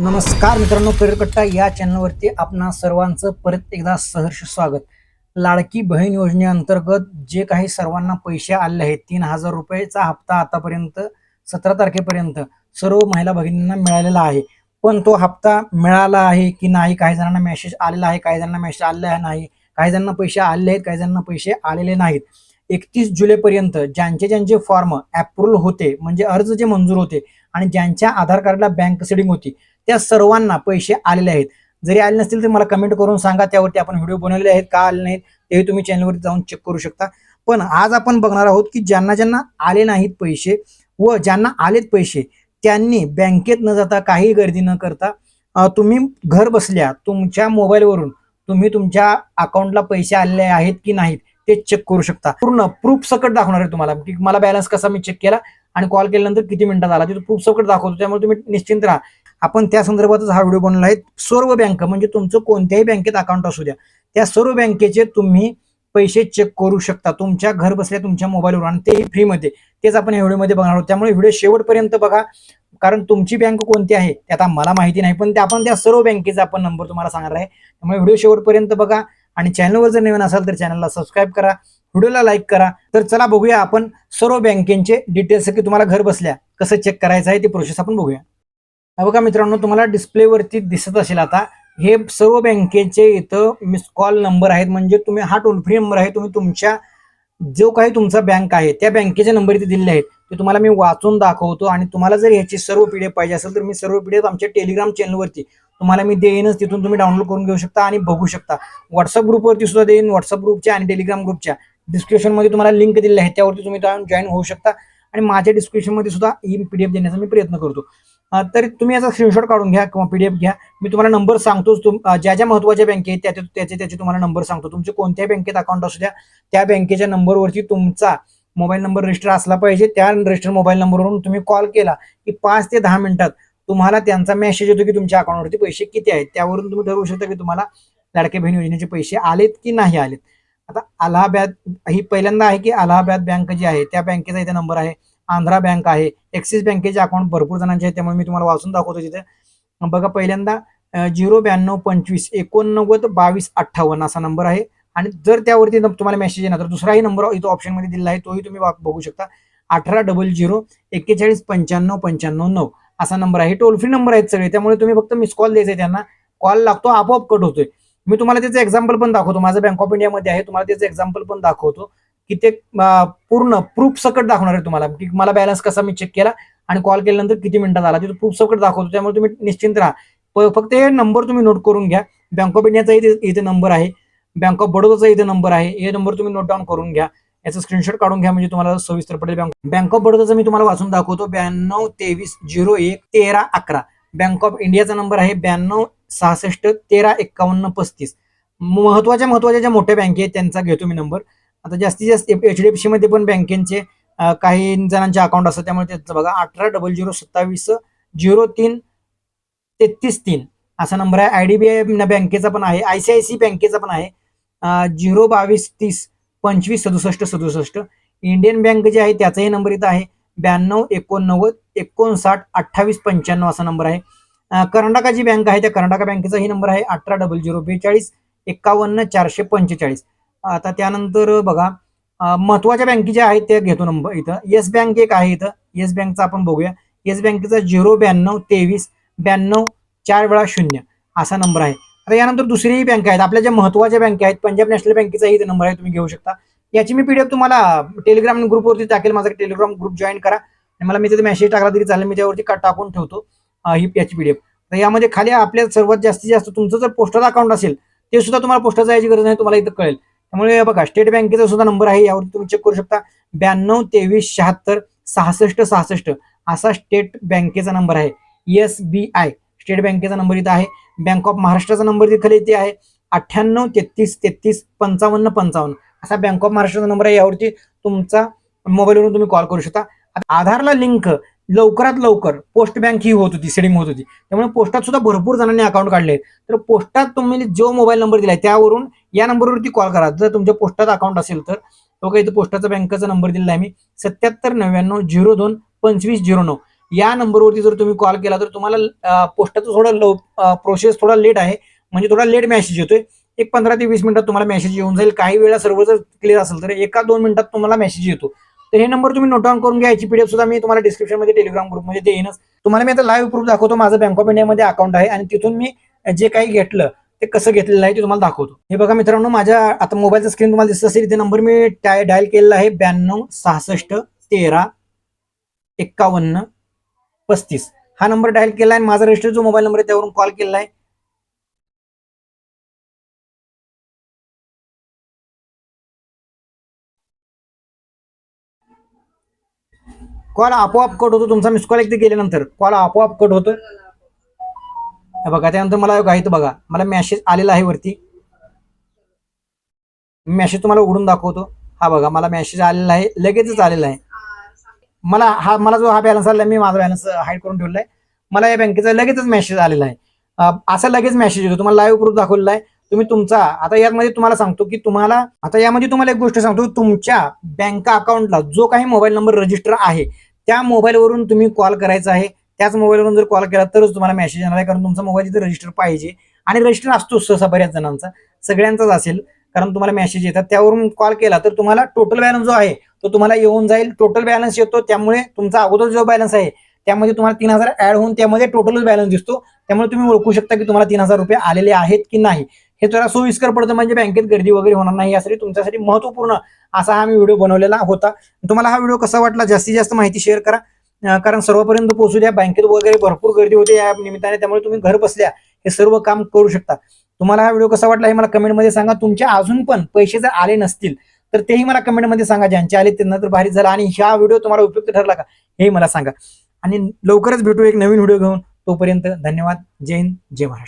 नमस्कार मित्रांनो कट्टा या चॅनलवरती आपणा सर्वांचं परत एकदा सहर्ष स्वागत. लाडकी बहीण योजनेअंतर्गत जे काही सर्वांना पैसे आले आहेत तीन हजार रुपयेचा हप्ता आतापर्यंत सतरा तारखेपर्यंत सर्व महिला भगिनींना मिळालेला आहे. पण तो हप्ता मिळाला आहे की नाही काही जणांना मेसेज आलेला आहे काही जणांना मेसेज आलेला आहे नाही काही जणांना पैसे आले आहेत काही जणांना पैसे आलेले नाहीत. एकतीस जुलैपर्यंत ज्यांचे ज्यांचे फॉर्म अप्रुव्हल होते म्हणजे अर्ज जे मंजूर होते आणि ज्यांच्या आधार कार्डला बँक सेडिंग होती त्या सर्वांना पैसे आलेले आहेत. जरी आले नसतील तर मला कमेंट करून सांगा त्यावरती आपण व्हिडिओ बनवले आहेत का आले नाहीत तेही तुम्ही चॅनलवरती जाऊन चेक करू शकता. पण आज आपण बघणार आहोत की ज्यांना ज्यांना आले नाहीत पैसे व ज्यांना आलेत पैसे त्यांनी बँकेत न जाता काही गर्दी न करता तुम्ही घर बसल्या तुमच्या मोबाईलवरून तुम्ही तुमच्या अकाउंटला पैसे आलेले आहेत की नाहीत ते चेक करू शकता. पूर्ण प्रूफ सकट दाखवणार आहे तुम्हाला. की मला बॅलन्स कसा मी चेक केला आणि कॉल केल्यानंतर किती मिनिटात आला. तिथे प्रूफ सकट दाखवतो. त्यामुळे तुम्ही निश्चिंत राहा. आपण त्या संदर्भातच हा व्हिडिओ बनवला आहे. सर्व बँक म्हणजे तुमचं कोणत्याही बँकेत अकाउंट असू द्या. त्या सर्व बँकेचे तुम्ही पैसे चेक करू शकता. तुमच्या घर बसल्या तुमच्या मोबाईलवर आणि तेही फ्रीमध्ये तेच आपण या व्हिडिओमध्ये बघणार आहोत. त्यामुळे व्हिडिओ शेवटपर्यंत बघा. कारण तुमची बँक कोणती आहे? ते आता मला माहिती नाही पण ते आपण त्या सर्व बँकेचा आपण नंबर तुम्हाला सांगणार आहे. त्यामुळे व्हिडिओ शेवटपर्यंत बघा. आणि चॅनलवर जर नवीन असाल तर चॅनलला सबस्क्राईब करा व्हिडिओला लाईक करा. तर चला बघूया आपण सर्व बँकेचे डिटेल्स की तुम्हाला घर बसल्या कसं चेक करायचं आहे ती प्रोसेस आपण बघूया. बघा मित्रांनो तुम्हाला डिस्प्लेवरती दिसत असेल आता हे सर्व बँकेचे इथं मिस कॉल नंबर आहेत. म्हणजे तुम्ही हा टोल फ्री नंबर आहे तुम्ही तुमच्या जो काही तुमचा बँक आहे त्या बँकेचे नंबर इथे दिलेले आहेत. ते तुम्हाला मी वाचून दाखवतो आणि तुम्हाला जर ह्याची सर्व पिढी पाहिजे असेल तर मी सर्व पिढी आमच्या टेलिग्राम चॅनलवरती तुम्हाला मी देईनच तिथून तुम्ही डाउनलोड करून घेऊ शकता आणि बघू शकता. व्हॉट्सअप ग्रुपवरती सुद्धा देईन व्हॉट्सअप ग्रुपच्या आणि टेलिग्राम ग्रुपच्या डिस्क्रिप्शनमध्ये तुम्हाला लिंक दिलेली आहे त्यावरती तुम्ही जॉईन होऊ शकता. आणि माझ्या डिस्क्रिप्शनमध्ये सुद्धा ही एफ देण्याचा मी प्रयत्न करतो. तर तुम्ही याचा स्क्रीनशॉट काढून घ्या किंवा पीडीएफ घ्या. मी तुम्हाला नंबर सांगतोच तुम ज्या ज्या महत्त्वाच्या बँके आहेत त्याचे त्याचे त्याचे तुम्हाला नंबर सांगतो. तुमचे कोणत्याही बँकेत अकाउंट असू द्या त्या बँकेच्या नंबरवरती तुमचा मोबाईल नंबर रजिस्टर असला पाहिजे. त्या रजिस्टर मोबाईल नंबरवरून तुम्ही कॉल केला की पाच ते दहा मिनिटात तुम्हाला त्यांचा मेसेज येतो की तुमच्या अकाउंटवरती पैसे किती आहेत? त्यावरून तुम्ही ठरवू शकता की तुम्हाला लाडके बहीण योजनेचे पैसे आलेत की नाही आलेत. आता अलाहाबाद ही पहिल्यांदा आहे की अलाहाबाद बँक जी आहे त्या बँकेचा इथे नंबर आहे. आंध्रा बँक आहे. ॲक्सिस बँकेचे अकाउंट भरपूर जणांचे आहेत त्यामुळे मी तुम्हाला वाचून दाखवतो तिथे. बघा पहिल्यांदा झिरो ब्याण्णव पंचवीस एकोणनव्वद बावीस अठ्ठावन्न असा नंबर आहे. आणि जर त्यावरती तुम्हाला मेसेज येणार तर दुसराही नंबर इथं ऑप्शनमध्ये दिलेला आहे तोही तुम्ही वा- बघू शकता. अठरा डबल झिरो एक्केचाळीस पंच्याण्णव पंच्याण्णव नऊ. असा नंबर आहे. टोल फ्री नंबर आहेत सगळे. त्यामुळे तुम्ही फक्त मिस कॉल द्यायचा आहे त्यांना. कॉल लागतो आपोआप कट होतोय. मी तुम्हाला त्याचं एक्झाम्पल पण दाखवतो. माझं बँक ऑफ इंडियामध्ये आहे. तुम्हाला त्याचं एक्झाम्पल पण दाखवतो. की ते पूर्ण प्रूफ सकट दाखवणार आहे तुम्हाला. की मला बॅलन्स कसा मी चेक केला आणि कॉल केल्यानंतर किती मिनिटात आला तिथं प्रूफ सकट दाखवतो. त्यामुळे तुम्ही निश्चिंत राहा. फक्त हे नंबर तुम्ही नोट करून घ्या. बँक ऑफ इंडियाचा इथे इथे नंबर आहे. बँक ऑफ बडोदाचा इथे नंबर आहे. हे नंबर तुम्ही नोट डाऊन करून घ्या. याचा स्क्रीनशॉट काढून घ्या म्हणजे तुम्हाला सविस्तर पडेल बँक ऑफ बडोदाचं मी तुम्हाला वाचून दाखवतो. ब्याण्णव तेवीस झिरो एक तेरा अकरा. बँक ऑफ इंडियाचा नंबर आहे ब्याण्णव सहासष्ट तेरा एक्कावन्न पस्तीस. महत्त्वाच्या महत्त्वाच्या ज्या मोठ्या बँके आहेत त्यांचा घेतो मी नंबर आता जास्तीत जास्त एच डी एफ सी मध्ये पण बँकेचे काही जणांचे अकाउंट असतात त्यामुळे त्याचं बघा अठरा डबल झिरो सत्तावीस झिरो तीन तेहतीस तीन. असा नंबर आहे. आय डी बी आय बँकेचा पण आहे. आय सी आय सी बँकेचा पण आहे. झिरो बावीस तीस. पंचवीस सदुसष्ट सदुसष्ट. इंडियन बँक जे आहे त्याचाही नंबर इथं आहे. ब्याण्णव एकोणनव्वद एकोणसाठ अठ्ठावीस पंच्याण्णव असा नंबर आहे. कर्नाटकाची कर्नाटका जी बँक आहे त्या कर्नाटका बँकेचाही नंबर आहे अठरा डबल झिरो बेचाळीस एकावन्न चारशे पंचेचाळीस. आता त्यानंतर बघा महत्त्वाच्या बँके ज्या आहेत त्या घेतो नंबर इथं. येस बँक एक आहे इथं. येस बँकचा आपण बघूया. येस बँकेचा झिरो ब्याण्णव तेवीस ब्याण्णव चार वेळा शून्य असा नंबर आहे. आता यानंतर दुसरीही बँक आहेत. आपल्या ज्या महत्त्वाच्या बँक आहेत पंजाब नॅशनल बँकेचाही इथे नंबर आहे तुम्ही घेऊ शकता. याची मी पीडीएफ तुम्हाला टेलिग्राम ग्रुपवरती टाकेल. माझा टेलिग्राम ग्रुप जॉईन करा. आणि मला मी तिथे मेसेज टाकला तरी चालेल. मी त्यावरती टाकून ठेवतो ही याची पीडीएफ तर यामध्ये खाली आपल्या सर्वात जास्तीत जास्त तुमचं जर पोस्टल अकाउंट असेल ते सुद्धा तुम्हाला पोस्टात जायची गरज नाही. तुम्हाला इथं कळेल. त्यामुळे बघा स्टेट बँकेचा सुद्धा नंबर आहे. यावरती तुम्ही चेक करू शकता. ब्याण्णव तेवीस शहात्तर सहासष्ट सहासष्ट असा स्टेट बँकेचा नंबर आहे. एस बी आय स्टेट बँकेचा नंबर इथं आहे. बँक ऑफ महाराष्ट्राचा नंबर खाली इथे आहे. अठ्ठ्याण्णव तेहतीस तेहतीस पंचावन्न पंचावन्न असा बँक ऑफ महाराष्ट्राचा नंबर आहे. यावरती तुमचा मोबाईलवरून तुम्ही कॉल करू शकता. आधारला लिंक लवकरात लवकर पोस्ट बँक ही होत होती सेडिंग होत होती. त्यामुळे पोस्टात सुद्धा भरपूर जणांनी अकाउंट काढले. तर पोस्टात तुम्ही जो मोबाईल नंबर दिलाय त्यावरून या नंबरवरती कॉल करा. जर तुमच्या पोस्टात अकाउंट असेल तर. तो काही इथं पोस्टाचा बँकेचा नंबर दिलेला आहे मी. सत्याहत्तर नव्याण्णव झिरो दोन पंचवीस झिरो नऊ. या नंबरवरती जर तुम्ही कॉल केला तर तुम्हाला पोस्टाचं थोडं लो प्रोसेस थोडा लेट आहे. म्हणजे थोडा लेट मेसेज येतोय. एक पंधरा ते वीस मिनिटात तुम्हाला मेसेज येऊन जाईल. काही वेळा सर्व जर क्लिअर असेल तर एका दोन मिनिटात तुम्हाला मेसेज येतो. तर हे नंबर तुम्ही नोट डाऊन करून घ्या. याची पीडीएफ सुद्धा मी तुम्हाला डिस्क्रिप्शनमध्ये टेलिग्राम ग्रुपमध्ये देईनच तुम्हाला मी आता लाईव्ह प्रूफ दाखवतो. माझं बँक ऑफ इंडियामध्ये अकाउंट आहे आणि तिथून मी जे काही घेतलं ते कसं घेतलेलं आहे ते तुम्हाला दाखवतो. हे बघा मित्रांनो माझ्या आता मोबाईलचा स्क्रीन तुम्हाला दिसत असेल. इथे नंबर मी डायल केलेला आहे ब्याण्णव सहासष्ट तेरा एक्कावन्न पस्तीस. हा नंबर डायल केला आहे आणि माझा रजिस्टर जो मोबाईल नंबर आहे त्यावरून कॉल केलेला आहे कॉल आपोआप कट होतो. तुमचा मिस कॉल एकदा गेल्यानंतर. कॉल आपोआप कट होतो. बघा त्यानंतर मला काही तर बघा. मला मेसेज आलेला आहे वरती. मेसेज तुम्हाला उघडून दाखवतो. हा बघा मला मेसेज आलेला आहे. लगेचच आलेला आहे. मला हा मला जो हा बॅलन्स आलेला आहे मी माझा बॅलन्स हाईड करून ठेवला आहे. मला या बँकेचा लगेचच मेसेज आलेला आहे. असा लगेच मेसेज येतो. तुम्हाला लाईव्ह प्रूफ दाखवलेला आहे. तुम्ही तुमचा आता यामध्ये तुम्हाला सांगतो की तुम्हाला आता यामध्ये तुम्हाला एक गोष्ट सांगतो तुमच्या बँक अकाउंटला जो काही मोबाईल नंबर रजिस्टर आहे त्या मोबाईलवरून तुम्ही कॉल करायचा आहे. त्याच मोबाईलवरून जर कॉल केला तरच तुम्हाला मेसेज येणार आहे. कारण तुमचा मोबाईल तिथे रजिस्टर पाहिजे आणि रजिस्टर असतो सहसा बऱ्याच जणांचा. सगळ्यांचाच असेल. कारण तुम्हाला मेसेज येतात. त्यावरून कॉल केला तर तुम्हाला टोटल बॅलन्स जो आहे तो तुम्हाला येऊन जाईल टोटल बॅलन्स येतो. त्यामुळे तुमचा अगोदर जो बॅलन्स आहे त्यामध्ये तुम्हाला तीन हजार ऍड होऊन त्यामध्ये टोटलच बॅलन्स दिसतो. त्यामुळे तुम्ही ओळखू शकता की तुम्हाला तीन हजार रुपये आलेले आहेत की नाही. हे जरा सोयीस्कर पडतं म्हणजे बँकेत गर्दी वगैरे होणार नाही. यासाठी तुमच्यासाठी महत्त्वपूर्ण असा हा मी व्हिडिओ बनवलेला होता. तुम्हाला हा व्हिडिओ कसा वाटला जास्तीत जास्त माहिती शेअर करा. कारण सर्वपर्यंत पोहोचू द्या. बँकेत वगैरे भरपूर गर्दी होते या निमित्ताने. त्यामुळे तुम्ही घर बसल्या हे सर्व काम करू शकता. तुम्हाला हा व्हिडिओ कसा वाटला हे मला कमेंटमध्ये सांगा. तुमच्या अजून पण पैसे जर आले नसतील तर तेही मला कमेंटमध्ये सांगा. ज्यांचे आले त्यांना तर भारी झाला. आणि ह्या व्हिडिओ तुम्हाला उपयुक्त ठरला का? हेही मला सांगा. आणि लवकरच भेटू एक नवीन व्हिडिओ घेऊन. तोपर्यंत धन्यवाद. जय हिंद. जय महाराष्ट्र.